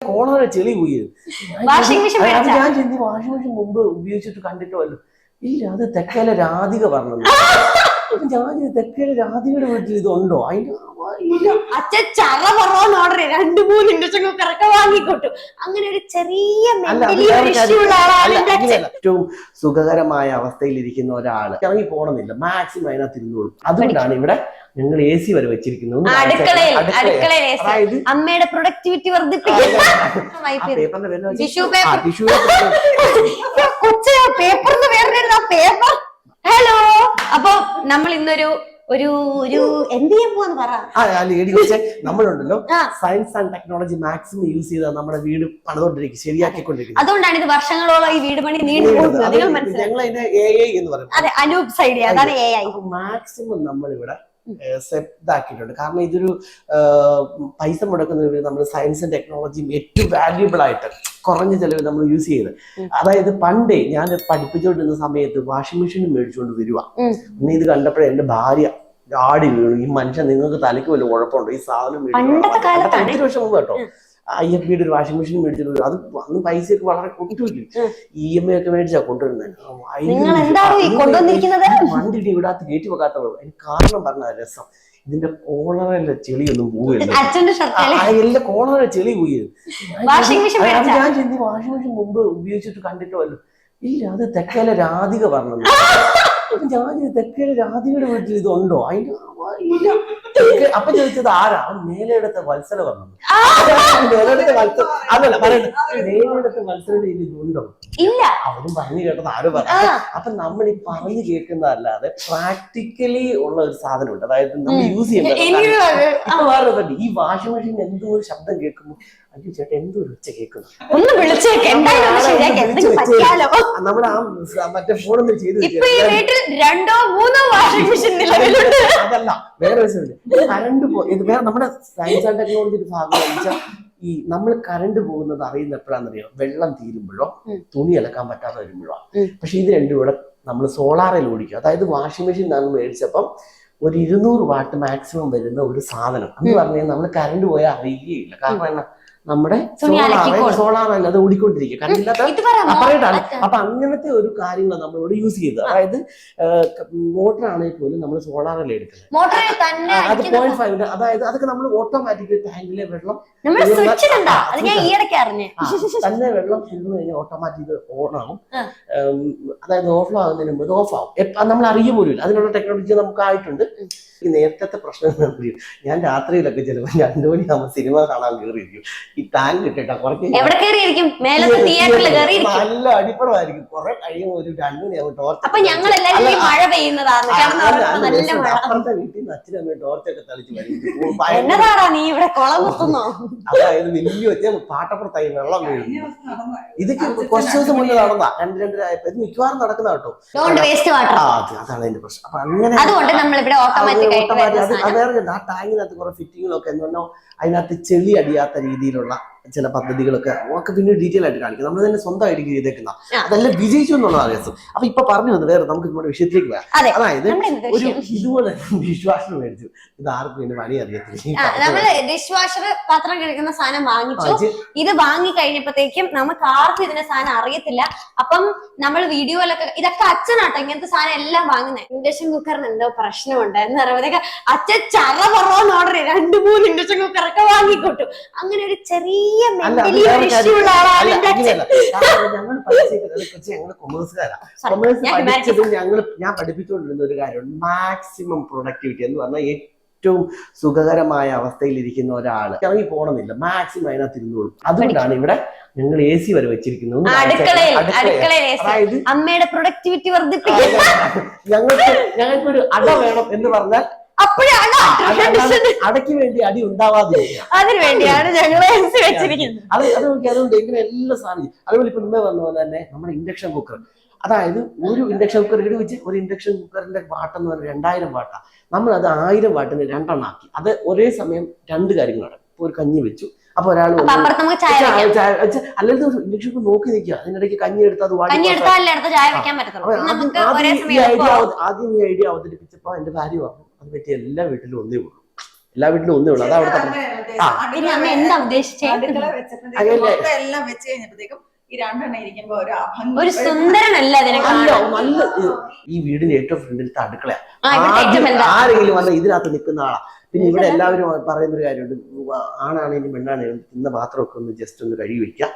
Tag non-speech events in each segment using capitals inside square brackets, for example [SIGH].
Cholera ചെളി പോയി. Washing machine ഞാൻ ചെന്തി വാഷിംഗ് മെഷീൻ മുമ്പ് ഉപയോഗിച്ചിട്ട് കണ്ടിട്ടോ അല്ലോ ഇല്ല അത് തെക്കേലെ രാധിക പറഞ്ഞത്. അപ്പൊ [LAUGHS] ഞാൻ ചോദിച്ചു, തെക്കേലെ രാധികയുടെ വീട്ടിൽ ഇതുണ്ടോ? അതിന്റെ അച്ഛൻ ചറ പറന്ന് ഓർഡർ രണ്ടു മൂന്ന് ഇൻഡക്ഷൻ കറക്റ്റ് വാങ്ങിക്കൊട്ടു. അങ്ങനെ ഒരു ചെറിയ. ഏറ്റവും സുഖകരമായ അവസ്ഥയിൽ ഇരിക്കുന്ന ഒരാൾ. ഇറങ്ങി പോണമെന്നില്ല മാക്സിമം അതിനകത്ത് ഇരുന്നോളും. അതുകൊണ്ടാണ് ഇവിടെ ഞങ്ങൾ എ സി വരെ വെച്ചിരിക്കുന്നത്. അതായത് അമ്മയുടെ പ്രൊഡക്ടിവിറ്റി വർദ്ധിപ്പിക്കുന്ന ആ പേപ്പറിന്റെ പേപ്പർ. ഹലോ അപ്പൊ നമ്മൾ ഇന്നൊരു ഒരു ഒരു എന്ത് ചെയ്യാൻ പോവാന്ന് പറ. ആ ആ ലേഡി വെച്ച് നമ്മളുണ്ടല്ലോ. ആ. Science and technology maximum use ചെയ്താൽ നമ്മുടെ വീട് പണിതോണ്ടിരിക്കും ശരിയാക്കിക്കൊണ്ടിരിക്കുന്നത് അതുകൊണ്ടാണ് ഇത് വർഷങ്ങളോളം ഈ വീട് പണി നീണ്ടു പോകുന്നത്. നിങ്ങൾ മനസ്സിലായി. ഞങ്ങൾ അതിന്റെ എ ഐ എന്ന് പറയും. അതെ അനൂപ് സൈഡിയ അതാണ് എ ഐ മാക്സിമം നമ്മൾ ഇവിടെ ഇതാക്കിയിട്ടുണ്ട് കാരണം ഇതൊരു പൈസ മുടക്കുന്ന നമ്മൾ സയൻസും ടെക്നോളജിയും ഏറ്റവും വാല്യുബിൾ ആയിട്ട് കുറഞ്ഞ ചെലവിൽ നമ്മൾ യൂസ് ചെയ്ത്. അതായത് പണ്ടേ ഞാൻ പഠിപ്പിച്ചുകൊണ്ടിരുന്ന സമയത്ത് വാഷിംഗ് മെഷീൻ മേടിച്ചുകൊണ്ട് വരിക ഉം. ഇന്ന് ഇത് കണ്ടപ്പോഴേ എന്റെ ഭാര്യ ആടി വീണു. ഈ മനുഷ്യൻ നിങ്ങൾക്ക് തലയ്ക്ക് വല്ല കുഴപ്പമുണ്ടോ ഈ സാധനം മേടിച്ച് വർഷം മുമ്പ് കേട്ടോ. ഐ എഫ് ബിയുടെ ഒരു വാഷിംഗ് മെഷീൻ മേടിച്ചിട്ട്. അത് അന്ന് പൈസയൊക്കെ വളരെ ഒട്ടുമില്ല ഉം. ഇ എം ഐ ഒക്കെ മേടിച്ചാ കൊണ്ടുവരുന്നത് വണ്ടി ഇവിടെ കയറ്റി വെക്കാത്ത കുഴപ്പം. അതിന് കാരണം പറഞ്ഞ രസം. ഇതിന്റെ കോളറല്ല ചെളിയൊന്നും പോവില്ല. [LAUGHS] കോളറല്ല കോളറ ചെളി പോയി? ഞാൻ ചെന്ന് വാഷിംഗ് മെഷീൻ മുമ്പ് ഉപയോഗിച്ചിട്ട് കണ്ടിട്ടോ അല്ലോ ഇല്ല അത് തെക്കേലെ രാധിക പറഞ്ഞത്. അപ്പൊ [LAUGHS] ഞാൻ തെക്കേലെ രാധികയുടെ വീട്ടിൽ ഇതുണ്ടോ? അതിന്റെ ഇല്ല. അപ്പൊ ചോദിച്ചത് ആരാ? അവൻ മേലെടുത്ത വത്സല പറഞ്ഞത് മേലെടുത്ത വത്സല അതല്ല പറയുന്നത് മേലെടുത്ത വത്സലയുടെ ഇതിൽ ഇതുണ്ടോ ഇല്ല. അവരും പറഞ്ഞു കേട്ടത് ആരും പറഞ്ഞു. അപ്പൊ നമ്മൾ ഈ പറഞ്ഞു കേൾക്കുന്നതല്ലാതെ പ്രാക്ടിക്കലി ഉള്ള ഒരു സാധനമുണ്ട്. അതായത് നമ്മൾ യൂസ് ചെയ്യുന്നത് ഈ വാഷിംഗ് മെഷീൻ എന്തോ ഒരു ശബ്ദം കേൾക്കുമ്പോ അയ്യോ ചേട്ടാ എന്തോ ഒരു ഉച്ച കേൾക്കുന്നു. ഒന്ന് വിളിച്ചേക്ക്. എന്തായാലും ശരിയാക്കി. എന്തെങ്കിലും പറ്റിയാലോ? നമ്മുടെ ആ മറ്റേ ഫോണൊന്ന് ചെയ്ത് ഇപ്പൊ ഈ വീട്ടിൽ രണ്ടോ മൂന്നോ വാഷിംഗ് മെഷീൻ നിലവിലുണ്ട്. അതല്ല വേറെ കറണ്ട് ഇത് വേറെ നമ്മുടെ സയൻസ് ആൻഡ് ടെക്നോളജി ഒരു ഭാഗം ഈ നമ്മൾ കറണ്ട് പോകുന്നത് അറിയുന്ന എപ്പോഴാണെന്നറിയോ? വെള്ളം തീരുമ്പോഴോ തുണി അലക്കാൻ പറ്റാതെ വരുമ്പോഴോ. പക്ഷെ ഇത് രണ്ടും ഇവിടെ നമ്മൾ സോളാറിൽ ഓടിക്കും. അതായത് വാഷിംഗ് മെഷീൻ നമ്മൾ മേടിച്ചപ്പം ഒരു ഇരുന്നൂറ് വാട്ട് മാക്സിമം വരുന്ന ഒരു സാധനം. എന്ന്. പറഞ്ഞാൽ നമ്മൾ കറണ്ട് പോയാൽ അറിയുകയില്ല. കാരണം എന്നാ? നമ്മുടെ. സോളാർ അത് ഓടിക്കൊണ്ടിരിക്കുക. അപ്പറേറ്റാണ് അപ്പൊ അങ്ങനത്തെ ഒരു കാര്യങ്ങൾ നമ്മളോട് യൂസ് ചെയ്തത്. അതായത് മോട്ടർ ആണെങ്കിൽ പോലും നമ്മൾ സോളാറിൽ എടുക്കുന്നത്. അത് പോയിന്റ് ഫൈവ് അതായത് അതൊക്കെ നമ്മൾ ഓട്ടോമാറ്റിക് ടാങ്കിലെ വെള്ളം തന്നെ വെള്ളം തീർന്നു കഴിഞ്ഞാൽ ഓട്ടോമാറ്റിക് ഓൺ ആവും. അതായത് ഓഫ് ആകുന്നതിന് മുമ്പ് ഓഫ് ആവും. നമ്മൾ അറിയ പോലും അതിനുള്ള ടെക്നോളജി നമുക്ക് ആയിട്ടുണ്ട്. ഈ നേരത്തെ പ്രശ്നം എന്താ അറിയോ? ഞാൻ രാത്രിയിലൊക്കെ ചിലപ്പോൾ രണ്ടു മണിയാകുമ്പോൾ സിനിമ കാണാൻ കയറിയിരിക്കും ഈ ടാങ്ക് ഇട്ടിട്ടാ കുറച്ച് എവിടെ കയറിയിരിക്കും നല്ല അടിപ്പുറമായിരിക്കും കുറെ കഴിയുമ്പോൾ ഒരു രണ്ടു മണിയാകുമ്പോൾ ടോർച്ച് അപ്പൊ ഞങ്ങൾ എല്ലാവരും മഴ പെയ്യുന്നതാണ് കാരണം നല്ല മഴ. അപ്പുറത്തെ വീട്ടിൽ നിന്ന് അച്ഛനും അമ്മയും ടോർച്ചൊക്കെ തളിച്ച് അതായത് വലിയ വെച്ച പാട്ടപ്പുറത്തായി വെള്ളം വീഴുന്നു. ഇത് കുറച്ച് ദിവസം മുന്നേ നടന്നാ രണ്ട് രണ്ടരായപ്പോ ഇത് മിക്കവാറും നടക്കുന്ന കേട്ടോ. ഡോണ്ട് വേസ്റ്റ് വാട്ടർ ആ അതാണ് അതിന്റെ പ്രശ്നം. അപ്പൊ അങ്ങനെ അതുകൊണ്ട് നമ്മളിവിടെ ഓട്ടോമാറ്റിക് അത് വേറെ. ആ ടാങ്കിനകത്ത് കുറെ ഫിറ്റിങ്ങുകളൊക്കെ എന്ന് പറഞ്ഞാൽ അതിനകത്ത് ചെളി അടിയാത്ത രീതിയിലുള്ള ചില പദ്ധതികളൊക്കെ ഒക്കെ പിന്നെ ഡീറ്റെയിൽ ആയിട്ട് കാണിക്കും. നമ്മൾ തന്നെ സ്വന്തമായിട്ട് ചെയ്തേക്കുന്ന. അതല്ല വിജയിച്ചു എന്നുള്ളതാണ് രസം അപ്പൊ ഇപ്പൊ പറഞ്ഞു വന്നത് വേറെ നമുക്ക് നമ്മുടെ വിഷയത്തിലേക്ക് വരാം. അതെ. അതായത് ഒരു ഇതുപോലെ വിശ്വാസം മേടിച്ചു. ഇത് ആർക്കും ഇതിന് പണി അറിയത്തില്ല. നമ്മൾ ഡിഷ് വാഷർ പാത്രം കഴിക്കുന്ന സാധനം വാങ്ങിച്ചു. ഇത് വാങ്ങി കഴിഞ്ഞപ്പോഴത്തേക്കും നമുക്ക് ആർക്കും ഇതിന്റെ സാധനം അറിയത്തില്ല. അപ്പം നമ്മൾ വീഡിയോയിലൊക്കെ ഇതൊക്കെ അച്ഛനാട്ടോ ഇങ്ങനത്തെ സാധനം എല്ലാം വാങ്ങുന്നത് ഇൻഡക്ഷൻ കുക്കറിന് എന്തോ പ്രശ്നമുണ്ട് എന്ന് പറയുമ്പോഴത്തേക്ക് അച്ഛൻ ചറ പറന്ന് ഓർഡർ ചെയ്ത് രണ്ട് മൂന്ന് ഇൻഡക്ഷൻ കുക്കറൊക്കെ വാങ്ങിക്കൊട്ടു. അങ്ങനെ ഒരു ചെറിയ അത് മെന്റലി വേറെ ഇഷ്യൂ ഉള്ള ആളാണ് എന്റെ അച്ഛൻ ഞങ്ങൾ ഞങ്ങൾ കൊമേഴ്സ് ഞാൻ പഠിച്ചത് ഞങ്ങൾ ഞാൻ പഠിപ്പിച്ചുകൊണ്ടിരുന്ന ഒരു കാര്യം മാക്സിമം പ്രൊഡക്ടിവിറ്റി എന്ന് പറഞ്ഞാൽ ഏറ്റവും സുഖകരമായ അവസ്ഥയിൽ ഇരിക്കുന്ന ഒരാൾ ഇറങ്ങി പോകണമെന്നില്ല മാക്സിമം അതിനകത്ത് ഇരുന്നോളും അതുകൊണ്ടാണ് ഇവിടെ ഞങ്ങൾ എ സി വരെ വെച്ചിരിക്കുന്നത്. അമ്മയുടെ പ്രൊഡക്ടിവിറ്റി ഞങ്ങൾക്ക് ഞങ്ങൾക്കൊരു അട വേണം എന്ന് പറഞ്ഞാൽ അപ്പോഴാണ് അടയ്ക്ക് വേണ്ടി അടി ഉണ്ടാവാതെ അതിനു വേണ്ടിയാണ് ഞങ്ങൾ വെച്ചിരിക്കുന്നത്. അത് അത് നോക്കി അതുകൊണ്ട് ഇങ്ങനെ എല്ലാ സാധനം അതുപോലെ ഇപ്പൊ നിങ്ങൾ പറഞ്ഞ പോലെ തന്നെ നമ്മുടെ ഇൻഡക്ഷൻ കുക്കർ അതായത് ഒരു ഇൻഡക്ഷൻ കുക്കർ ഇവിടെ വെച്ച് ഒരു ഇൻഡക്ഷൻ കുക്കറിന്റെ വാട്ടെന്ന് പറഞ്ഞാൽ രണ്ടായിരം വാട്ടാ. നമ്മൾ അത് ആയിരം വാട്ടിന് രണ്ടെണ്ണം ആക്കി അത് ഒരേ സമയം രണ്ട് കാര്യങ്ങൾ നടക്കും. ഇപ്പൊ ഒരു കഞ്ഞി വെച്ചു. അപ്പൊ ഒരാൾ അല്ലെങ്കിൽ ഇൻഡക്ഷൻ കുക്കർ നോക്കി നിൽക്കുക. അതിനിടയ്ക്ക് കഞ്ഞി എടുത്ത് അത് വാടി. ആദ്യം ഈ ഐഡിയ അവതരിപ്പിച്ചപ്പോ എന്റെ ഭാര്യ പറഞ്ഞു അത് പറ്റി എല്ലാ വീട്ടിലും ഒന്നേ ഉള്ളൂ. എല്ലാ വീട്ടിലും ഒന്നേ ഉള്ളൂ. അതാ അവിടുത്തെ ആ. ഇനി അമ്മ എന്താ ഉദ്ദേശിച്ചത് അടുക്കള? മൊത്തം എല്ലാം വെച്ച് കഴിഞ്ഞപ്പോഴത്തേക്കും ഈ രണ്ടെണ്ണം ഇരിക്കുമ്പോ ഒരു അഭംഗി. ഒരു സുന്ദരനല്ല അതിനെ നല്ല കാണാൻ. നല്ല ഈ വീടിന്റെ ഏറ്റവും ഫ്രണ്ടിലത്തെ അടുക്കളയാ. ആ ഇവിടെ ഏറ്റവും ആദ്യം വലുതാ. ആരെങ്കിലും വന്ന ഇതിനകത്ത് നിൽക്കുന്ന ആളാ. പിന്നെ ഇവിടെ എല്ലാവരും പറയുന്ന ഒരു കാര്യമുണ്ട് ആണാണെങ്കിലും പെണ്ണാണെങ്കിലും തിന്ന പാത്രമൊക്കെ ഒന്ന് ജസ്റ്റ് ഒന്ന് കഴുകി വെക്കാം.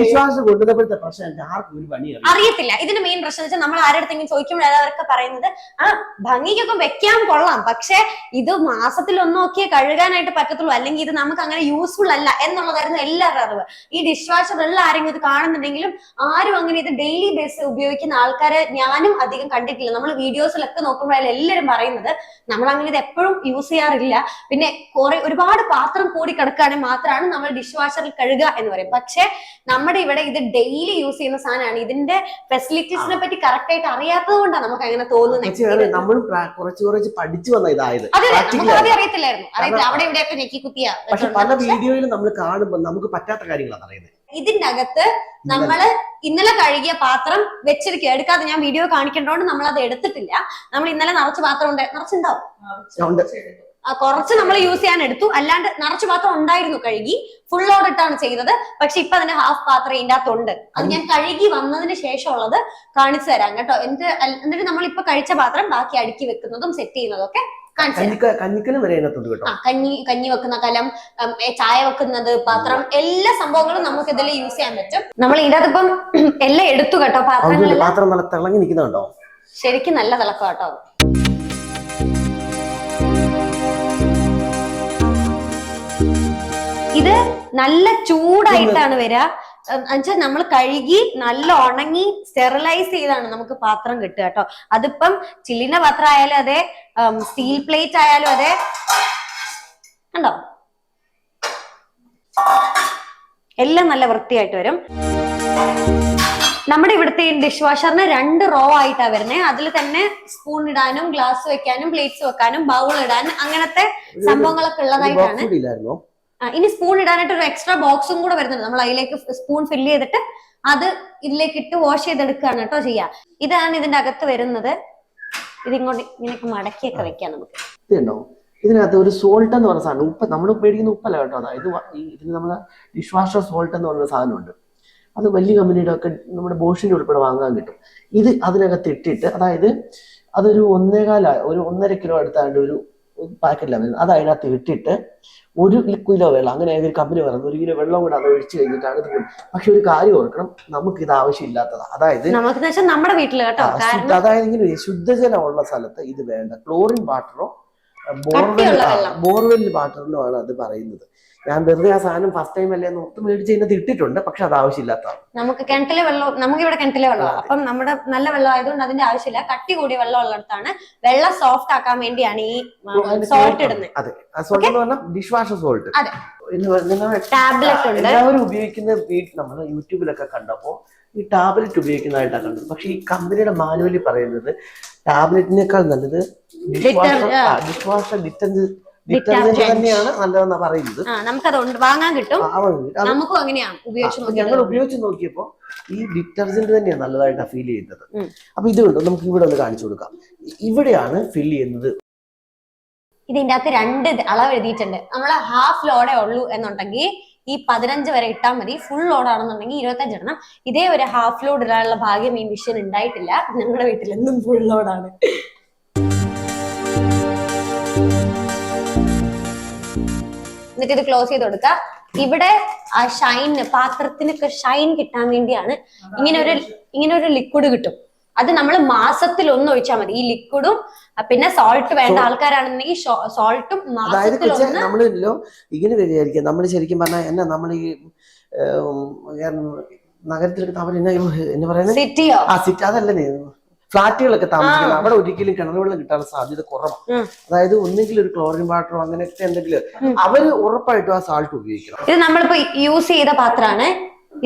വിശ്വാസം കൊണ്ടുവന്നപ്പോഴത്തെ പ്രശ്നം? ആർക്കും ഒരു പണി അറിയത്തില്ല. ഇതിന്റെ മെയിൻ പ്രശ്നം വെച്ചാൽ നമ്മൾ ആരുടെ ചോദിക്കുമ്പോഴാണ് അവരൊക്കെ പറയുന്നത് ആ ഭംഗിക്കൊക്കെ വെക്കാൻ കൊള്ളാം. പക്ഷെ ഇത് മാസത്തിൽ ഒന്നൊക്കെ കഴുകാനായിട്ട് പറ്റത്തുള്ളൂ. അല്ലെങ്കിൽ ഇത് നമുക്ക് അങ്ങനെ യൂസ്ഫുൾ അല്ല എന്നുള്ളതായിരുന്നു എല്ലാവരുടെ അറിവ്. ഈ ഡിഷ് വാഷർ ഉള്ള ആരെങ്കിലും ഇത് കാണുന്നുണ്ടെങ്കിലും ആരും അങ്ങനെ ഇത് ഡെയിലി ബേസ് ഉപയോഗിക്കുന്ന ആൾക്കാരെ ഞാനും അധികം കണ്ടിട്ടില്ല. നമ്മൾ വീഡിയോസിലൊക്കെ നോക്കുമ്പോഴായാലും എല്ലാവരും പറയുന്നത് നമ്മൾ അങ്ങനെ ഇത് എപ്പോഴും യൂസ് ചെയ്യാറില്ല. പിന്നെ കുറെ ഒരുപാട് പാത്രം കൂടി കിടക്കുകയാണെങ്കിൽ മാത്രമാണ് നമ്മൾ ഡിഷ് വാഷറിൽ കഴുകുക എന്ന് പറയും. പക്ഷെ നമ്മുടെ ഇവിടെ ഇത് ഡെയിലി യൂസ് ചെയ്യുന്ന സാധനമാണ്. ഇതിന്റെ ഫെസിലിറ്റീസിനെ പറ്റി കറക്റ്റ് ആയിട്ട് അറിയാത്തത് കൊണ്ടാണ് നമുക്ക് അങ്ങനെ തോന്നുന്നത് കുറച്ച് കുറച്ച് പഠിച്ചു വന്ന ഇതായത്. ആദ്യം അറിയത്തില്ലായിരുന്നു. അറിയത്തില്ല. അവിടെ ഇവിടെയൊക്കെ ഞെക്കി കുത്തിയാ പക്ഷെ പല വീഡിയോയിലും നമ്മൾ കാണുമ്പോൾ നമുക്ക് പറ്റാത്ത കാര്യങ്ങളാണ് അറിയുന്നത് ഇതിന്റെ അകത്ത് നമ്മൾ ഇന്നലെ കഴുകിയ പാത്രം വെച്ചിരിക്കുക എടുക്കാതെ ഞാൻ വീഡിയോ കാണിക്കേണ്ടോണ്ട് നമ്മൾ അത് എടുത്തിട്ടില്ല. നമ്മൾ ഇന്നലെ നിറച്ച് പാത്രം ഉണ്ട്. നിറച്ചുണ്ടാവും. കുറച്ച് നമ്മൾ യൂസ് ചെയ്യാൻ എടുത്തു. അല്ലാണ്ട് നിറച്ച് പാത്രം ഉണ്ടായിരുന്നു കഴുകി. ഫുൾ ലോഡ് ഇട്ടാണ് ചെയ്തത്. പക്ഷെ ഇപ്പൊ അതിന്റെ ഹാഫ് പാത്രം ഇതിന്റെ അകത്തുണ്ട് അത് ഞാൻ കഴുകി വന്നതിന് ശേഷമുള്ളത് കാണിച്ചു തരാം കേട്ടോ. എന്നിട്ട് എന്നിട്ട് നമ്മൾ ഇപ്പൊ കഴിച്ച പാത്രം ബാക്കി അടുക്കി വെക്കുന്നതും സെറ്റ് ചെയ്യുന്നതും ഒക്കെ കഞ്ഞിക്കലും വരെ അതിനകത്തുണ്ട് കേട്ടോ. കഞ്ഞി കഞ്ഞി വെക്കുന്ന കലം ചായ വെക്കുന്നത് പാത്രം എല്ലാ സംഭവങ്ങളും നമുക്ക് ഇതിൽ യൂസ് ചെയ്യാൻ പറ്റും. നമ്മൾ ഇതിനകത്ത് ഇപ്പം [CLEARS THROAT] എല്ലാം എടുത്തു കേട്ടോ പാത്രങ്ങൾ പാത്രം നല്ല തിളങ്ങി നിൽക്കുന്നുണ്ടോ ശരിക്കും നല്ല തിളക്കം കേട്ടോ. ഇത് നല്ല ചൂടായിട്ടാണ് വരിക എന്നുവെച്ചാൽ നമ്മൾ കഴുകി നല്ല ഉണങ്ങി സ്റ്റെറിലൈസ് ചെയ്താണ് നമുക്ക് പാത്രം കിട്ടുക കേട്ടോ. അതിപ്പം ചില്ലിന്റെ പാത്രം ആയാലും അതെ സ്റ്റീൽ പ്ലേറ്റ് ആയാലും അതെ. കണ്ടോ? എല്ലാം നല്ല വൃത്തിയായിട്ട് വരും. നമ്മുടെ ഇവിടുത്തെ ഡിഷ് വാഷറിന് രണ്ട് റോ ആയിട്ടാണ് വരുന്നത് അതിൽ തന്നെ സ്പൂൺ ഇടാനും ഗ്ലാസ് വെക്കാനും പ്ലേറ്റ്സ് വെക്കാനും ബൗൾ ഇടാനും അങ്ങനത്തെ സംഭവങ്ങളൊക്കെ ഉള്ളതായിട്ടാണ്. ഇനി സ്പൂൺ ഇടാനായിട്ട് ഒരു എക്സ്ട്രാ ബോക്സും കൂടെ വരുന്നുണ്ട്. നമ്മൾ അതിലേക്ക് സ്പൂൺ ഫില്ല് ചെയ്തിട്ട് അത് ഇതിലേക്ക് ഇട്ട് വാഷ് ചെയ്തെടുക്കുകയാണ് കേട്ടോ ചെയ്യാ. ഇതാണ് ഇതിന്റെ അകത്ത് വരുന്നത്. ഇതിങ്ങോട്ട് ഇങ്ങനെയൊക്കെ മടക്കിയൊക്കെ വെക്കാം നമുക്ക്. ഇതുണ്ടോ? ഇതിനകത്ത് ഒരു സോൾട്ട് എന്ന് പറഞ്ഞ സാധനം ഉപ്പ്. നമ്മൾ മേടിക്കുന്ന ഉപ്പല്ല കേട്ടോ അതായത് ഇതിന് നമ്മൾ ഡിഷ് വാഷർ സോൾട്ട് എന്ന് പറഞ്ഞ സാധനമുണ്ട്. അത് വലിയ കമ്പനിയുടെ ഒക്കെ നമ്മുടെ ബോഷിന്റെ ഉൾപ്പെടെ വാങ്ങാൻ കിട്ടും. ഇത് അതിനകത്ത് ഇട്ടിട്ട് അതായത് അതൊരു ഒന്നേകാല ഒരു ഒന്നര കിലോ അടുത്താണ്ട് ഒരു പാക്കറ്റിലാണ് വരുന്നത് അത് അതിനകത്ത് ഇട്ടിട്ട് ഒരു കിലോ വെള്ളം അങ്ങനെ ഒരു കമ്പനി പറയുന്നത് ഒരു കിലോ വെള്ളം കൂടെ അത് ഒഴിച്ച് കഴിഞ്ഞിട്ടാണ് കൊടുക്കുന്നത്. പക്ഷെ ഒരു കാര്യം ഓർക്കണം നമുക്ക് ഇത് ആവശ്യമില്ലാത്തതാണ് അതായത് നമ്മുടെ വീട്ടിൽ കേട്ടോ അതായത് ഇങ്ങനെ ശുദ്ധജലം ഉള്ള സ്ഥലത്ത് ഇത് വേണ്ട ക്ലോറിൻ വാട്ടറോ ബോർവെൽ. ബോർവെൽ വാട്ടറിലോ ആണ് അത് പറയുന്നത് ഞാൻ വെറുതെ ആ സാധനം ഫസ്റ്റ് ടൈം അല്ലേ ഒത്തു മേടിച്ച് ഇതിനകത്ത് ഇട്ടിട്ടുണ്ട് പക്ഷെ അത് ആവശ്യമില്ലാത്തതാണ്. നമുക്ക് കിണറ്റിലെ വെള്ളം നമുക്ക് ഇവിടെ കിണറ്റിലെ വെള്ളം. അപ്പം നമ്മുടെ നല്ല വെള്ളം ആയതുകൊണ്ട് അതിന്റെ ആവശ്യമില്ല. കട്ടി കൂടിയ വെള്ളം ഉള്ളിടത്താണ് വെള്ളം സോഫ്റ്റ് ആക്കാൻ വേണ്ടിയാണ് ഈ സോൾട്ട് ഇടുന്നത്. അതെ. സോൾട്ട് എന്ന് പറഞ്ഞാൽ ഡിഷ് വാഷ് സോൾട്ട് ടാബ്ലറ്റ് എല്ലാവരും ഉപയോഗിക്കുന്ന വീട്ടിൽ നമ്മൾ യൂട്യൂബിലൊക്കെ കണ്ടപ്പോ ഈ ടാബ്ലറ്റ് ഉപയോഗിക്കുന്നതായിട്ടാണ് കണ്ടത്. പക്ഷെ ഈ കമ്പനിയുടെ മാനുവലി പറയുന്നത് ടാബ്ലറ്റിനേക്കാൾ നല്ലത് ഡിഷ് വാഷർ ഡിറ്റർജന്റ് ഡിറ്റർജന്റ് തന്നെയാണ് നല്ലതെന്നാ പറയുന്നത്. നമുക്കത് വാങ്ങാൻ കിട്ടും. നമുക്കും അങ്ങനെയാണ് ഉപയോഗിച്ച് ഞങ്ങൾ ഉപയോഗിച്ച് നോക്കിയപ്പോ ഈ ഡിറ്റർജന്റ് തന്നെയാണ് നല്ലതായിട്ട് ഫീൽ ചെയ്യുന്നത്. അപ്പൊ ഇതുകൊണ്ട് നമുക്ക് ഇവിടെ ഒന്ന് കാണിച്ചു കൊടുക്കാം. ഇവിടെയാണ് ഫിൽ ചെയ്യുന്നത്. ഇതിന്റെ അകത്ത് രണ്ട് അളവ് എഴുതിയിട്ടുണ്ട്. നമ്മൾ ഹാഫ് ലോഡേ ഉള്ളൂ എന്നുണ്ടെങ്കിൽ ഈ പതിനഞ്ച് വരെ ഇട്ടാൽ മതി. ഫുൾ ലോഡ് ആണെന്നുണ്ടെങ്കിൽ ഇരുപത്തഞ്ച് ഇടണം. ഇതേ ഒരു ഹാഫ് ലോഡ് ഇടാനുള്ള ഭാഗ്യം ഈ മിഷൻ ഉണ്ടായിട്ടില്ല. ഞങ്ങളുടെ വീട്ടിൽ എന്നും ഫുൾ ലോഡാണ് എന്നിട്ട് ഇത് ക്ലോസ് ചെയ്ത് കൊടുക്കുക ഇവിടെ ആ ഷൈന് പാത്രത്തിനൊക്കെ ഷൈൻ കിട്ടാൻ വേണ്ടിയാണ് ഇങ്ങനെ ഒരു ഇങ്ങനെ ഒരു ലിക്വിഡ് കിട്ടും. അത് നമ്മൾ മാസത്തിൽ ഒന്ന് ഒഴിച്ചാൽ മതി. ഈ ലിക്വിഡും പിന്നെ സോൾട്ട് വേണ്ട ആൾക്കാരാണെന്നുണ്ടെങ്കിൽ സോൾട്ടും മാസത്തിൽ നമ്മളില്ലോ ഇങ്ങനെ വിചാരിക്കാം നമ്മൾ ശരിക്കും പറഞ്ഞാൽ എന്നാ നമ്മൾ ഈ നഗരത്തിലൊക്കെ അവർ എന്നാ എന്ന് പറയുന്നത് സിറ്റിയോ ആ സിറ്റി അതല്ല ഫ്ലാറ്റുകളൊക്കെ താമസിക്കുന്നത് അവിടെ ഒരിക്കലും കിണർ വെള്ളം കിട്ടാനുള്ള സാധ്യത കുറവാണ് അതായത് ഒന്നെങ്കിലും ഒരു ക്ലോറിൻ വാട്ടറോ അങ്ങനെയൊക്കെ എന്തെങ്കിലും അവർ ഉറപ്പായിട്ടും ആ സാൾട്ട് ഉപയോഗിക്കണം. ഇത് നമ്മളിപ്പോ യൂസ് ചെയ്ത പാത്രമാണ്.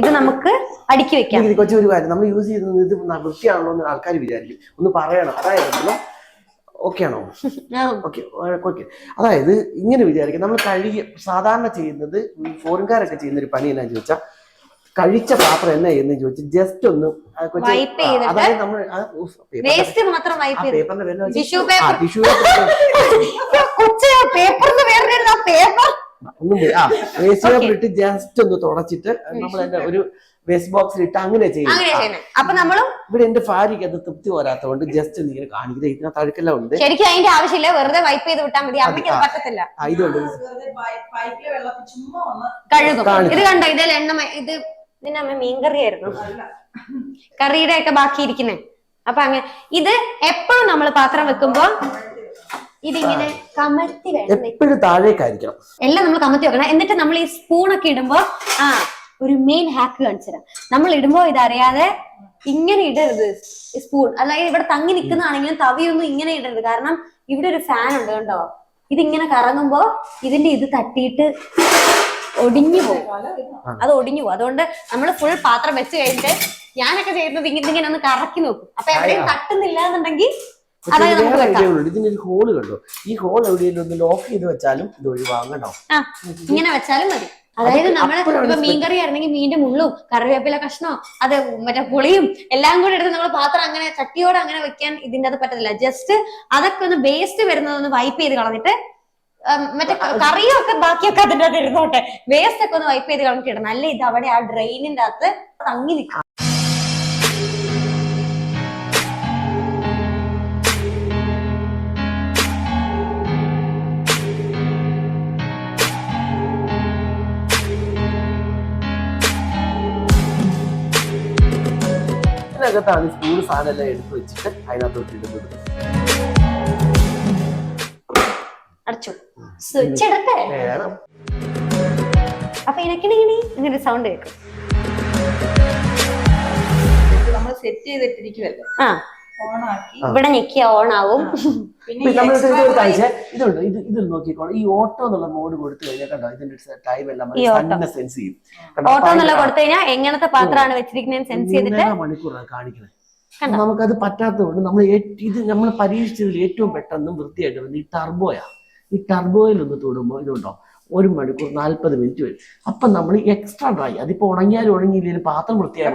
ഇത് നമുക്ക് അടുക്കി വെക്കാം. കൊച്ചു ഒരു കാര്യം നമ്മൾ യൂസ് ചെയ്യുന്നത് ഇത് വൃത്തിയാണല്ലോ എന്ന് ആൾക്കാർ വിചാരിക്കും. ഒന്ന് പറയണം. അതായത് ഓക്കെ ആണോ? [LAUGHS] ഓക്കെ ഓക്കെ അതായത് ഇങ്ങനെ വിചാരിക്കും. നമ്മൾ കഴുകി സാധാരണ ചെയ്യുന്നത് ഫോറിൻകാരൊക്കെ ചെയ്യുന്ന ഒരു പണി എന്നാന്ന് ചോദിച്ചാൽ കഴിച്ച പാത്രം എന്നാ എന്ന് ചോദിച്ചു ജസ്റ്റ് ഒന്ന് അതായത് നമ്മൾ വേസ്റ്റ് മാത്രം. ടിഷ്യൂ പേപ്പറിന് [LAUGHS] വേറെ പേപ്പർ ഒന്നും ആ വേസ്റ്റ് പേപ്പർ ഇട്ട് ജസ്റ്റ് ഒന്ന് തുടച്ചിട്ട് നമ്മൾ ഒരു വേസ്റ്റ് ബോക്സിൽ ഇട്ട് അങ്ങനെ ചെയ്യും അപ്പൊ നമ്മളും ഇവിടെ എന്റെ ഭാര്യക്ക് അത് തൃപ്തി വരാത്തതുകൊണ്ട് ജസ്റ്റ് ഒന്ന് ഇങ്ങനെ കാണിക്കുന്നത് ഇതിനകത്ത് അഴുക്കെല്ലാം ഉണ്ട് ശരിക്കും അതിന്റെ ആവശ്യമില്ല. വെറുതെ വൈപ്പ് ചെയ്ത് വിട്ടാൽ മതി. അമ്മയ്ക്ക് അത് പറ്റത്തില്ല. ആ, ഇതുണ്ട്. വെറുതെ പൈ- പൈപ്പിലെ ചുമ്മാ ഒന്ന് കഴുകും. ഇത് കണ്ടോ? ഇതിൽ എണ്ണ ഇത് ഇതിന്റെ അമ്മ മീൻകറിയായിരുന്നു. കറിയുടെ ഒക്കെ ബാക്കി ഇരിക്കുന്നേ അപ്പൊ അങ്ങനെ ഇത് എപ്പോഴും നമ്മൾ പാത്രം വെക്കുമ്പോ? ഇതിങ്ങനെ കമഴ്ത്തി വേണം എപ്പോഴും താഴേക്കായിരിക്കണം. എല്ലാം നമ്മൾ കമത്തി വെക്കണം. എന്നിട്ട് നമ്മൾ ഈ സ്പൂണൊക്കെ ഇടുമ്പോ ആ ഒരു മെയിൻ ഹാക്ക് കാണിച്ചുതരാം നമ്മൾ ഇടുമ്പോ ഇതറിയാതെ ഇങ്ങനെ ഇടരുത് സ്പൂൺ. അല്ലെങ്കിൽ ഇവിടെ തങ്ങി നിൽക്കുന്നതാണെങ്കിലും തവിയൊന്നും ഇങ്ങനെ ഇടരുത്. കാരണം ഇവിടെ ഒരു ഫാൻ ഉണ്ട് കണ്ടോ? ഇതിങ്ങനെ കറങ്ങുമ്പോ ഇതിന്റെ ഇത് തട്ടിയിട്ട് ഒടിഞ്ഞു പോകും. അത്. ഒടിഞ്ഞു പോകും. അതുകൊണ്ട് നമ്മൾ ഫുൾ പാത്രം വെച്ച് കഴിഞ്ഞിട്ട് ഞാനൊക്കെ ചെയ്യുന്നത് ഇങ്ങനെ ഇങ്ങനെ ഒന്ന് കറക്കി നോക്കും. അപ്പൊ എവിടെയും തട്ടുന്നില്ല എന്നുണ്ടെങ്കിൽ. ഇതിനൊരു ഹോൾ കണ്ടോ? ഈ ഹോൾ എവിടെയെങ്കിലും ഒന്ന് ലോക്ക് ചെയ്ത് വെച്ചാലും ഇത് ആ ഇങ്ങനെ വെച്ചാലും മതി. അതായത് നമ്മൾ മീൻ ഇപ്പൊ മീൻകറി ആയിരുന്നെങ്കിൽ മീന്റെ മുള്ളും കറിവേപ്പില കഷ്ണോ അത് മറ്റേ പുളിയും എല്ലാം കൂടെ എടുത്ത് നമ്മൾ പാത്രം അങ്ങനെ ചട്ടിയോടെ അങ്ങനെ വെക്കാൻ ഇതിന്റെ അത് പറ്റത്തില്ല. ജസ്റ്റ് അതൊക്കെ ഒന്ന് വേസ്റ്റ് വരുന്നതൊന്ന് വൈപ്പ് ചെയ്ത് കളഞ്ഞിട്ട് മറ്റേ കറിയൊക്കെ ബാക്കിയൊക്കെ അതിന്റെ അകത്ത് ഇരുന്നോട്ടെ. വേസ്റ്റ് ഒക്കെ ഒന്ന് വൈപ്പ് ചെയ്ത് കളഞ്ഞിട്ട് നല്ല ഇത് അവിടെ ആ ഡ്രെയിനിന്റെ അകത്ത് തങ്ങി നിൽക്കാം. ഇതിനകത്താണ് സ്പൂൺ സാധനം എല്ലാം എടുത്തു വെച്ചിട്ട് അതിനകത്തോട്ട് ഇടുന്നത്. അടച്ചു. സ്വിച്ച് ഇടട്ടെ അപ്പൊ ഇനക്കിണിങ്ങിണി ഇങ്ങനെ സൗണ്ട് കേൾക്കും. നമ്മൾ സെറ്റ് ആ. ഇവിടെ ഞെക്കിയ കാണിച്ചേ ഇതുണ്ട് ഇത് ഇത് നോക്കിക്കോളൂ. ഈ ഓട്ടോ എന്നുള്ള മോഡ് കൊടുത്തു കഴിഞ്ഞാൽ കണ്ടോ? ഇതിന്റെ ടൈം എല്ലാം. സെൻസ് ചെയ്യും. കണ്ടോ? ഓട്ടോ എന്നുള്ള ഭയങ്കര- കൊടുത്തു കഴിഞ്ഞാൽ എങ്ങനത്തെ പാത്രമാണ് വെച്ചിരിക്കുന്നത് സെൻസ് ചെയ്തിട്ട് മണിക്കൂറാണ് കാണിക്കുന്നത് കണ്ടോ? നമുക്കത് പറ്റാത്തതുകൊണ്ട് നമ്മൾ ഇത് നമ്മൾ പരീക്ഷിച്ചതിൽ ഏറ്റവും പെട്ടെന്ന് വൃത്തിയായിട്ട് ഈ ടർബോയാ ഈ ടർബോയിൽ ഒന്ന് തൊടുമ്പോൾ ഇതുണ്ടോ? ഒരു മണിക്കൂർ നാല്പത് മിനിറ്റ് വരും. അപ്പൊ നമ്മൾ എക്സ്ട്രാ ഡ്രൈ അതിപ്പോ ഉണങ്ങിയാലും ഉണങ്ങിയില്ലെങ്കിലും പാത്രം വൃത്തിയായി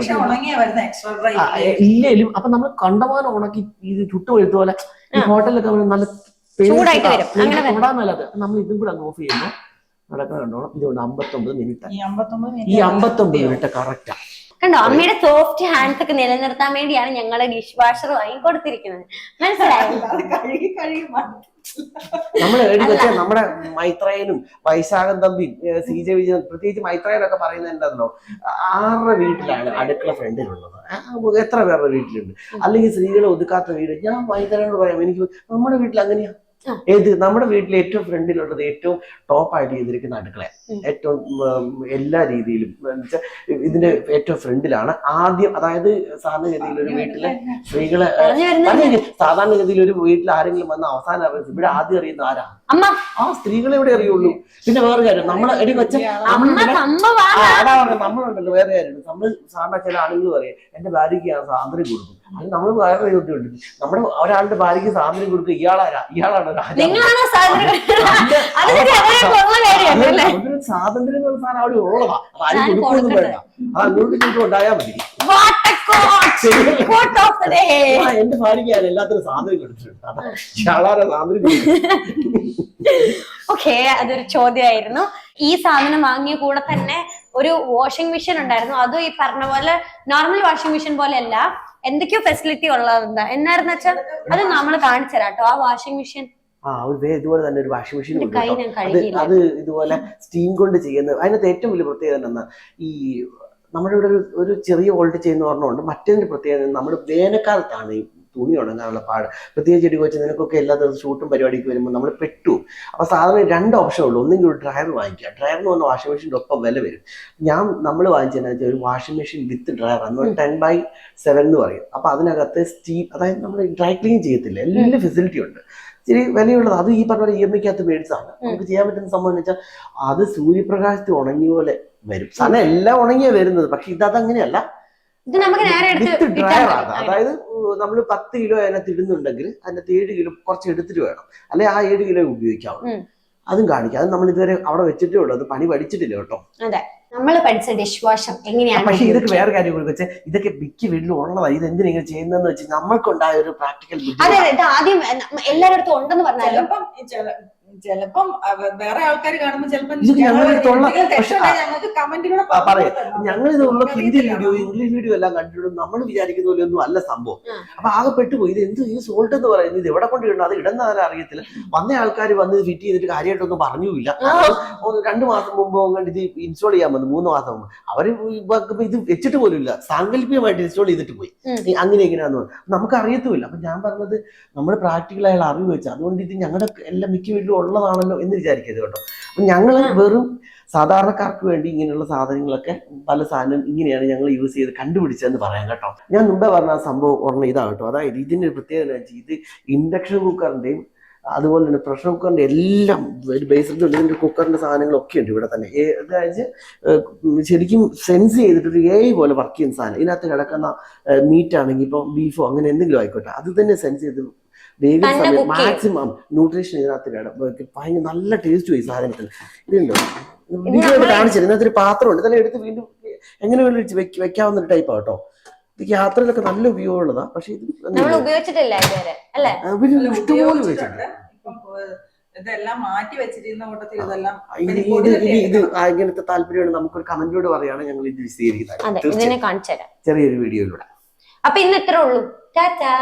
ഇല്ലേലും അപ്പൊ നമ്മൾ കണ്ടമാനം ഉണക്കി ഇത് ചുട്ടു വരുത്ത പോലെ ഈ ഹോട്ടലിലൊക്കെ നമ്മൾ നല്ല ചൂടായിട്ട് വരും. അങ്ങനെ തൊടാൻ മേലാതെ. നമ്മൾ ഇതും കൂടെ അങ്ങ് ഓഫ് ചെയ്യുമ്പോൾ നടക്കാൻ കണ്ടോണം ഇതുകൊണ്ട് അമ്പത്തൊമ്പത് മിനിറ്റ്. ഈ അമ്പത്തൊമ്പത് ഈ അമ്പത്തൊമ്പത് മിനിറ്റ് കറക്റ്റാ കണ്ടോ? അമ്മയുടെ സോഫ്റ്റ് ഹാൻഡ്സ് ഒക്കെ നിലനിർത്താൻ വേണ്ടിയാണ് ഞങ്ങൾ ഡിഷ് വാഷർ വാങ്ങി കൊടുത്തിരിക്കുന്നത്. മനസ്സിലായോ? നമ്മൾ എഴുതി വെച്ചാൽ നമ്മുടെ മൈത്രയനും വൈശാഖൻ തമ്പി സി ജെ വിജയൻ പ്രത്യേകിച്ച് മൈത്രയനൊക്കെ പറയുന്നത് എന്താണല്ലോ ആരുടെ വീട്ടിലാണ് അടുക്കള ഫ്രണ്ടിലുള്ളത്? എത്ര പേരുടെ വീട്ടിലുണ്ട്? അല്ലെങ്കിൽ സ്ത്രീകളെ ഒതുക്കാത്ത വീട്? ഞാൻ മൈത്രേനോട് പറയാം എനിക്ക് നമ്മുടെ വീട്ടിൽ അങ്ങനെയാ. ഏത്? നമ്മുടെ വീട്ടിലെ ഏറ്റവും ഫ്രണ്ടിലുള്ളത് ഏറ്റവും ടോപ്പ് ആയിട്ട് ചെയ്തിരിക്കുന്ന അടുക്കള. ഏറ്റവും എല്ലാ രീതിയിലും ഇതിന്റെ ഏറ്റവും ഫ്രണ്ടിലാണ്. ആദ്യം അതായത് സാധാരണഗതിയിൽ ഒരു വീട്ടിലെ സ്ത്രീകളെ സാധാരണഗതിയിൽ ഒരു വീട്ടിൽ ആരെങ്കിലും വന്ന അവസാനം അറിയുന്നത് ഇവിടെ ആദ്യം അറിയുന്ന ആരാ? അമ്മ. ആ സ്ത്രീകളെ ഇവിടെ അറിയുള്ളൂ. പിന്നെ വേറെ കാര്യം നമ്മൾ എടി വെച്ച നമ്മളുണ്ടല്ലോ വേറെ കാര്യം നമ്മൾ സാധാരണ ചില ആളുകൾ പറയാം എന്റെ ഭാര്യയ്ക്ക് ഞാൻ സ്വാതന്ത്ര്യം കൊടുക്കും. അത് നമ്മൾ വേറെ ഒരു നമ്മുടെ ഒരാളുടെ ഭാര്യയ്ക്ക് സ്വാതന്ത്ര്യം കൊടുക്കും ഇയാളാരാ? ഇയാളാണ് സ്വാതന്ത്ര്യം സ്വാതന്ത്ര്യം സാധനം അവിടെ ഉള്ളതാ. അത് കൊടുക്കൊന്നും വേണ്ട. അങ്ങോട്ടും ഇങ്ങോട്ടും ഉണ്ടായാൽ മതി. എന്റെ ഭാര്യയ്ക്ക് ഞാൻ എല്ലാത്തിനും സ്വാതന്ത്ര്യം കൊടുത്തിട്ടുണ്ട്. ഓക്കെ അതൊരു ചോദ്യമായിരുന്നു. ഈ സാധനം വാങ്ങിയ കൂടെ തന്നെ ഒരു വാഷിംഗ് മെഷീൻ ഉണ്ടായിരുന്നു. അതും ഈ പറഞ്ഞ പോലെ നോർമൽ വാഷിംഗ് മെഷീൻ പോലെ അല്ല എന്തൊക്കെയോ ഫെസിലിറ്റി ഉള്ളതെന്താ എന്നായിരുന്നു വെച്ചാൽ അത് നമ്മൾ കാണിച്ചു തരാം കേട്ടോ. ആ വാഷിംഗ് മെഷീൻ ആ ഒരു ഇതുപോലെ തന്നെ ഒരു വാഷിംഗ് മെഷീൻ ഉണ്ട് അത് ഇതുപോലെ സ്റ്റീം കൊണ്ട് ചെയ്യുന്നത് അതിനകത്ത് ഏറ്റവും വലിയ പ്രത്യേകത എന്താ? ഈ നമ്മുടെ ഇവിടെ ഒരു ചെറിയ ഓൾഡ് ചെയ്യുന്ന പറഞ്ഞുകൊണ്ട് മറ്റൊരു പ്രത്യേകത നമ്മൾ വേനൽക്കാലത്താണ് ഈ തുണി ഉണങ്ങാനുള്ള പാട്. പ്രത്യേകിച്ച് ചെടി വെച്ച് നിനക്കൊക്കെ എല്ലാ ദിവസവും ഷൂട്ടും പരിപാടിക്ക് വരുമ്പോൾ നമ്മൾ പെട്ടു. അപ്പോൾ സാധാരണ രണ്ട് ഓപ്ഷൻ ഉള്ളൂ. ഒന്നെങ്കിൽ ഒരു ഡ്രയർ വാങ്ങിക്കുക. ഡ്രയർ എന്ന് പറഞ്ഞാൽ വാഷിംഗ് മെഷീന്റെ ഒപ്പം വില വരും. ഞാൻ നമ്മൾ വാങ്ങിച്ചതെന്ന് വെച്ചാൽ ഒരു വാഷിംഗ് മെഷീൻ വിത്ത് ഡ്രയർ എന്ന് ടെൻ ബൈ സെവൻ എന്ന് പറയും. അപ്പോൾ അതിനകത്ത് സ്റ്റീ അതായത് നമ്മൾ ഡ്രൈ ക്ലീൻ ചെയ്യത്തില്ല. എല്ലാ ഫെസിലിറ്റി ഉണ്ട്. ഇച്ചിരി വിലയുള്ളത്. അത് ഈ പറഞ്ഞ ഇ എം ഐക്കകത്ത് മേടിച്ചാണ് നമുക്ക് ചെയ്യാൻ പറ്റുന്ന സംഭവം എന്ന് വെച്ചാൽ അത് സൂര്യപ്രകാശത്തിൽ ഉണങ്ങിയ പോലെ വരും. സാധനം എല്ലാം ഉണങ്ങിയ വരുന്നത് പക്ഷെ ഇത് അതങ്ങനെയല്ല. ഇത് നമുക്ക് നേരെ എടുത്ത് വിത്ത് ഡ്രയർ ആണ് അതായത് നമ്മൾ പത്ത് കിലോ അതിനകത്ത് ഇടുന്നുണ്ടെങ്കിൽ അതിനകത്ത് ഏഴ് കിലോ കുറച്ച് എടുത്തിട്ട് വേണം. അല്ലെ ആ ഏഴ് കിലോ ഉപയോഗിക്കാവുള്ളൂ. അതും കാണിക്കാം. അത് നമ്മൾ ഇതുവരെ അവിടെ വെച്ചിട്ടേ ഉള്ളൂ. അത് പണി പഠിച്ചിട്ടില്ല കേട്ടോ. അതെ. നമ്മൾ പഠിച്ച ഡിഷ് വാഷം എങ്ങനെയാണ് പക്ഷെ ഇതൊക്കെ വേറെ കാര്യം കൂടി വെച്ചാൽ ഇതൊക്കെ മിക്ക വീട്ടിലും ഉള്ളതാണ് ഇത് എന്തിനാ ഇങ്ങനെ ചെയ്യുന്നതെന്ന് വെച്ചാൽ നമ്മൾക്കുണ്ടായ ഒരു പ്രാക്ടിക്കൽ അതെ അതെ. ഇത് ആദ്യം എല്ലാവരുടെ അടുത്തും ഉണ്ടെന്ന് പറഞ്ഞാലും? ചിലപ്പം വേറെ ആൾക്കാർ കാണുമ്പോൾ ചിലപ്പം ഞങ്ങൾ ഞങ്ങൾക്ക് കമന്റിലൂടെ പറയാം. ഇതുള്ള ഹിന്ദി. വീഡിയോ ഇംഗ്ലീഷ് വീഡിയോ എല്ലാം കണ്ടിട്ടും നമ്മൾ വിചാരിക്കുന്ന പോലെ ഒന്നും അല്ല സംഭവം. അപ്പൊ ആകെ പെട്ടുപോയി. ഇത് എന്ത് ഈ സോൾട്ട് എന്ന് പറയുന്നത്? ഇത് എവിടെ കൊണ്ട് ഇടണം അത് ഇടുന്ന ആരും അറിയത്തില്ല. വന്ന ആൾക്കാർ വന്ന് ഫിറ്റ് ചെയ്തിട്ട് കാര്യമായിട്ടൊന്നും പറഞ്ഞുമില്ല. രണ്ടു മാസം മുമ്പ് കണ്ട് ഇത് ഇൻസ്റ്റാൾ ചെയ്യാൻ വന്നു. മൂന്ന് മാസം മുമ്പ്. അവർ ഇപ്പൊ ഇത് വെച്ചിട്ട് പോലും ഇല്ല സാങ്കല്പികമായിട്ട് ഇൻസ്റ്റാൾ ചെയ്തിട്ട് പോയി. അങ്ങനെ എങ്ങനെയാന്ന് പറഞ്ഞു. നമുക്ക് അറിയത്തുമില്ല അപ്പൊ ഞാൻ പറഞ്ഞത് നമ്മുടെ പ്രാക്ടിക്കലായുള്ള അറിവ് വെച്ച്. അതുകൊണ്ട് ഇത് ഞങ്ങളുടെ എല്ലാ മിക്ക വീട്ടിലും ഉള്ളതാണല്ലോ എന്ന് വിചാരിക്കരുത് കേട്ടോ. അപ്പൊ ഞങ്ങൾ വെറും സാധാരണക്കാർക്ക് വേണ്ടി ഇങ്ങനെയുള്ള സാധനങ്ങളൊക്കെ പല സാധനം ഇങ്ങനെയാണ് ഞങ്ങൾ യൂസ് ചെയ്ത് കണ്ടുപിടിച്ചതെന്ന് പറയാം കേട്ടോ. ഞാൻ മുമ്പേ പറഞ്ഞ ആ സംഭവം ഒരെണ്ണം ഇതാണ് കേട്ടോ. അതായത് ഇതിന്റെ ഒരു പ്രത്യേകത ഇത് ഇൻഡക്ഷൻ കുക്കറിന്റെയും അതുപോലെ തന്നെ പ്രഷർ കുക്കറിന്റെ എല്ലാം ഒരു ബേസിന്റെ ഇതിന്റെ കുക്കറിന്റെ സാധനങ്ങളൊക്കെ ഉണ്ട് ഇവിടെ തന്നെ. അതായത് ശരിക്കും സെൻസ് ചെയ്തിട്ടൊരു എ പോലെ വർക്ക് ചെയ്യുന്ന സാധനം. ഇതിനകത്ത് കിടക്കുന്ന മീറ്റ് ആണെങ്കിൽ ഇപ്പൊ ബീഫോ അങ്ങനെ എന്തെങ്കിലും ആയിക്കോട്ടെ. അത് തന്നെ സെൻസ് ചെയ്ത് ചെയ്യും. മാക്സിമം ന്യൂട്രീഷൻ ഇതിനകത്ത് കിടക്കും ഭയങ്കര നല്ല ടേസ്റ്റ് പോയി സാധനത്തിന്. ഇതുണ്ടോ? ഇത് വീഡിയോ നമ്മൾ കാണിച്ചു ഇതിനകത്ത് ഒരു പാത്രമുണ്ട്. ഇതെല്ലാം എടുത്ത് വീണ്ടും എങ്ങനെ വേണമെങ്കിലും വെക്ക- വെക്കാവുന്ന ഒരു ടൈപ്പാ കേട്ടോ. ഇത് യാത്രയിലൊക്കെ നല്ല ഉപയോഗമുള്ളതാ. പക്ഷെ ഇത് നമ്മൾ ഉപയോഗിച്ചിട്ടില്ല ഇഷ്ടംപോലെ ഉപയോഗിച്ചിട്ടുണ്ട്. ഇതെല്ലാം മാറ്റി വെച്ചിരിക്കുന്ന കൂട്ടത്തിൽ ഇതെല്ലാം ഇത് ഇങ്ങനത്തെ താല്പര്യമാണ് നമുക്കൊരു കമന്റിലൂടെ പറയാണ് ഞങ്ങൾ ഇത് അതെ വിശദീകരിക്കുന്നത് ചെറിയൊരു വീഡിയോയിലൂടെ. അപ്പൊ ഇന്ന് ഇത്രേ ഉള്ളൂ. ടാറ്റാ.